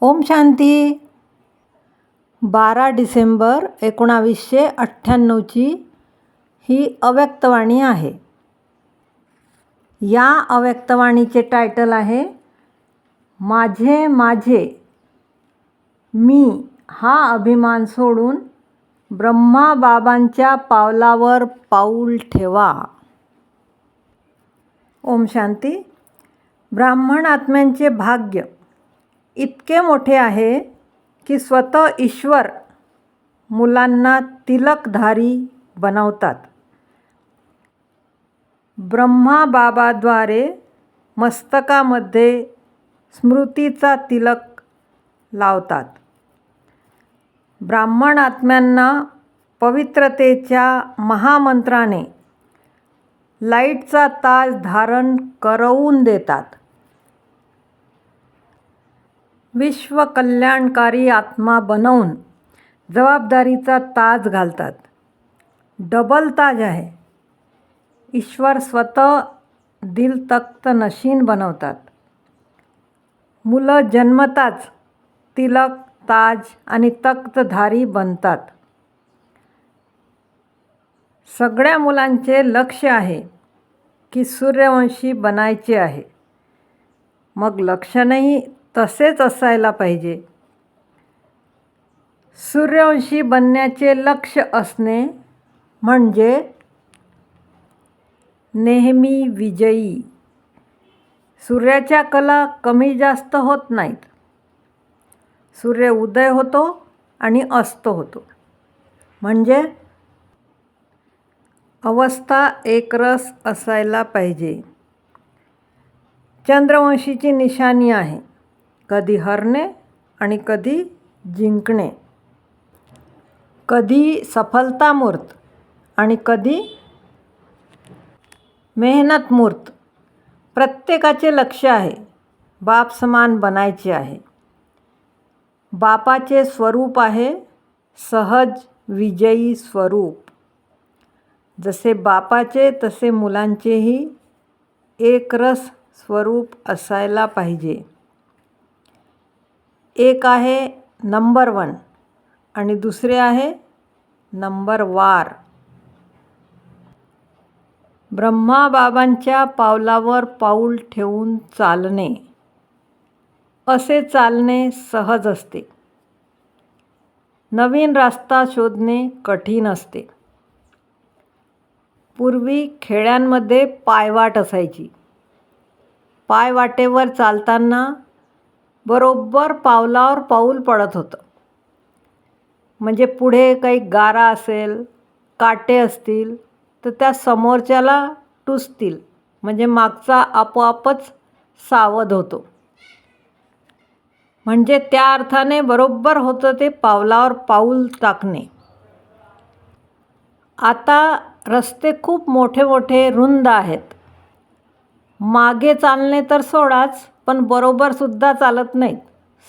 ओम शांती. बारा डिसेंबर एकोणावीसशे अठ्ठ्याण्णवची ही अव्यक्तवाणी आहे. या अव्यक्तवाणीचे टायटल आहे माझे माझे. मी हा अभिमान सोडून ब्रह्मा बाबांच्या पावलावर पाऊल ठेवा. ओम शांती. ब्राह्मण आत्म्यांचे भाग्य. इतके मोठे आहे की स्वतः ईश्वर मुलांना तिलकधारी बनवतात. ब्रह्मा बाबाद्वारे मस्तकामध्ये स्मृतीचा तिलक लावतात. ब्राह्मण आत्म्यांना पवित्रतेच्या महामंत्राने लाईटचा ताज धारण करवून देतात. विश्वकल्याणकारी आत्मा बनवून जबाबदारीचा ताज घालतात. डबल ताज आहे. ईश्वर स्वतः दिल तख्त नशीन बनवतात. मुलं जन्मताच तिलक ताज आणि तख्तधारी बनतात. सगळ्या मुलांचे लक्ष आहे की सूर्यवंशी बनायचे आहे. मग लक्षणही तसेच असायला पाहिजे. सूर्यवंशी बनण्याचे लक्ष असणे म्हणजे नेहमी विजयी. सूर्याच्या कला कमी जास्त होत नाहीत. सूर्य उदय होतो आणि अस्त होतो. म्हणजे अवस्था एकरस असायला पाहिजे. चंद्रवंशीची निशाणी आहे. कधी हरणे आणि कधी जिंकणे. कधी सफलतामूर्त आणि कधी मेहनतमूर्त. प्रत्येकाचे लक्ष आहे. बाप समान बनायचे आहे. बापाचे स्वरूप आहे सहज विजयी स्वरूप. जसे बापाचे तसे मुलांचेही एकरस स्वरूप असायला पाहिजे. एक आहे नंबर वन आणि दुसरे आहे नंबर वार. ब्रह्मा बाबांच्या पावलावर पाऊल ठेवून चालणे. असे चालणे सहज असते. नवीन रस्ता शोधणे कठीण असते. पूर्वी खेड्यांमध्ये पायवाट असायची. पायवाटेवर चालताना बरोबर पावलावर पाऊल पडत होतं. म्हणजे पुढे काही गारा असेल काटे असतील तर त्या समोरच्याला टुसतील. म्हणजे मागचा आपोआपच सावध होतो. म्हणजे त्या अर्थाने बरोबर होतं ते पावलावर पाऊल टाकणे. आता रस्ते खूप मोठे मोठे रुंद आहेत. मागे चालणे तर सोडाच पण बरोबरसुद्धा चालत नाहीत.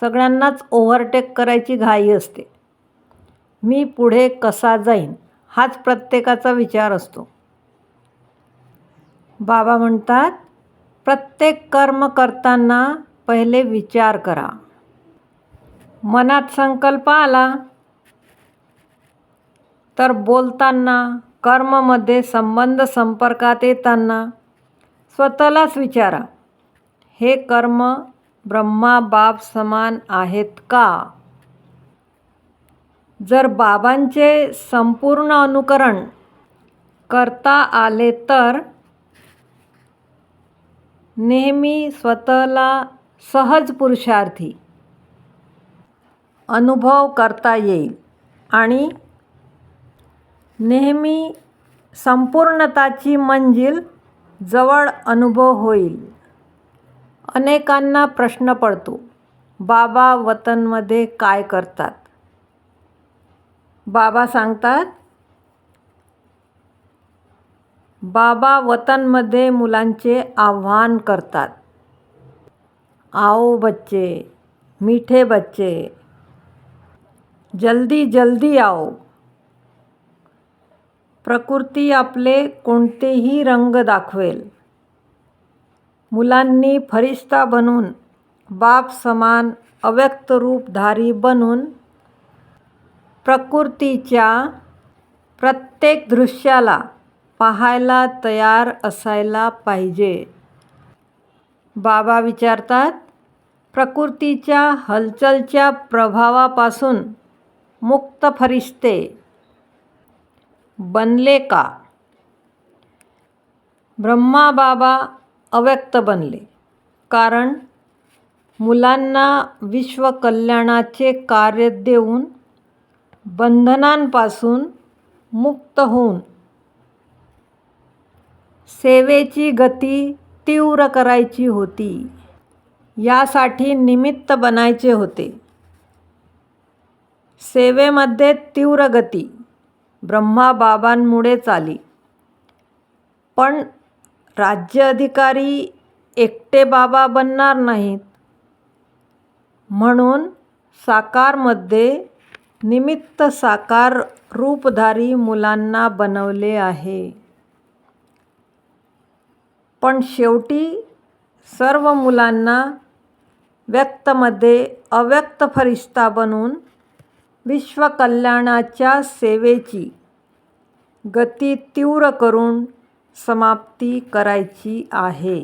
सगळ्यांनाच ओव्हरटेक करायची घाई असते. मी पुढे कसा जाईन हाच प्रत्येकाचा विचार असतो. बाबा म्हणतात प्रत्येक कर्म करताना पहिले विचार करा. मनात संकल्प आला तर बोलताना कर्ममध्ये संबंध संपर्कात येताना स्वतःलाच विचारा. हे कर्म ब्रह्मा बाप समान आहेत का? जर बाबांचे संपूर्ण अनुकरण करता आले तर नेहमी स्वतःला सहज पुरुषार्थी अनुभव करता येईल आणि नेहमी संपूर्णताची मंजिल जवळ अनुभव होईल. अनेकांना प्रश्न पडतो बाबा वतनमध्ये काय करतात? बाबा सांगतात बाबा वतनमध्ये मुलांचे आव्हान करतात. आओ बच्चे मीठे बच्चे जल्दी जल्दी आओ. प्रकृती आपले कोणतेही रंग दाखवेल. मुलांनी फरिश्ता बनून बाप समान अव्यक्त रूपधारी बनून प्रकृतीच्या प्रत्येक दृश्याला पाहायला तयार असायला पाहिजे. बाबा विचारतात प्रकृतीच्या हलचलच्या प्रभावापासून मुक्त फरिश्ते बनले का? ब्रह्मा बाबा अव्यक्त बनले. कारण मुलांना विश्वकल्याणाचे कार्य देऊन बंधनांपासून मुक्त होऊन सेवेची गती तीव्र करायची होती. यासाठी निमित्त बनायचे होते. सेवेमध्ये तीव्र गती ब्रह्मा बाबांमुळेच आली. पण राज्य अधिकारी एकटे बाबा बनणार नाहीत. म्हणून साकारमध्ये निमित्त साकार रूपधारी मुलांना बनवले आहे. पण शेवटी सर्व मुलांना व्यक्तमध्ये अव्यक्त फरिश्ता बनून विश्वकल्याणाच्या सेवेची गती तीव्र करून समाप्ती करायची आहे.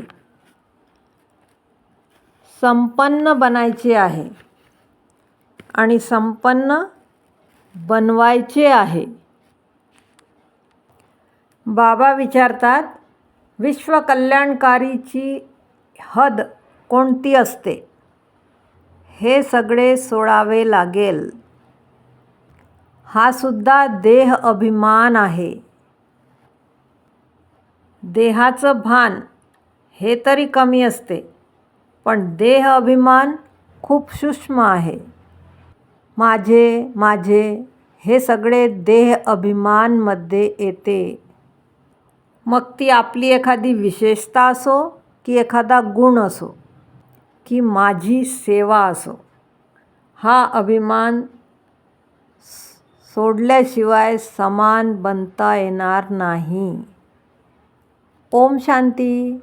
संपन्न बनायचे आहे. आणि संपन्न बनवायचे आहे. बाबा विचारतात विश्वकल्याणकारीची हद कोणती असते? हे सगळे सोडावे लागेल. हा सुद्धा देह अभिमान आहे. देहाचं भान हे तरी कमी असते पण देह अभिमान खूप सूक्ष्म आहे. माझे माझे हे सगळे देह अभिमानमध्ये येते. मग ती आपली एखादी विशेषता असो की एखादा गुण असो की माझी सेवा असो हा अभिमान सोडल्याशिवाय समान बनता येणार नाही. ओम शांती.